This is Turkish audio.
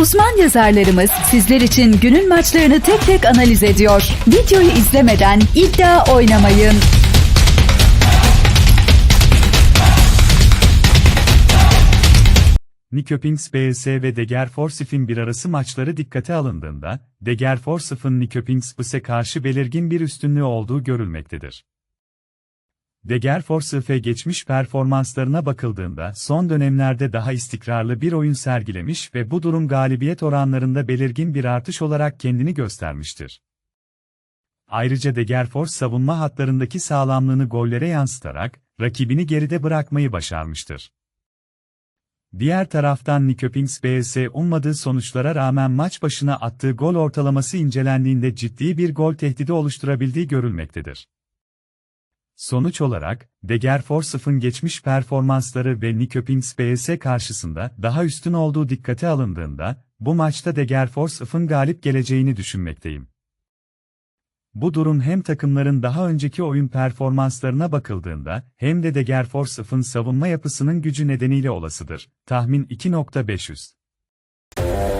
Uzman yazarlarımız sizler için günün maçlarını tek tek analiz ediyor. Videoyu izlemeden iddia oynamayın. Nyköpings BS ve Degerforsif'in bir arası maçları dikkate alındığında, Degerforsif'in Nyköpings BS'e karşı belirgin bir üstünlüğü olduğu görülmektedir. Degerforsif'e geçmiş performanslarına bakıldığında son dönemlerde daha istikrarlı bir oyun sergilemiş ve bu durum galibiyet oranlarında belirgin bir artış olarak kendini göstermiştir. Ayrıca Degerfors savunma hatlarındaki sağlamlığını gollere yansıtarak, rakibini geride bırakmayı başarmıştır. Diğer taraftan Nyköpings BS ummadığı sonuçlara rağmen maç başına attığı gol ortalaması incelendiğinde ciddi bir gol tehdidi oluşturabildiği görülmektedir. Sonuç olarak, Degerfors'un geçmiş performansları ve Nyköpings BS karşısında daha üstün olduğu dikkate alındığında, bu maçta Degerfors'un galip geleceğini düşünmekteyim. Bu durum hem takımların daha önceki oyun performanslarına bakıldığında hem de Degerfors'un savunma yapısının gücü nedeniyle olasıdır. Tahmin 2.500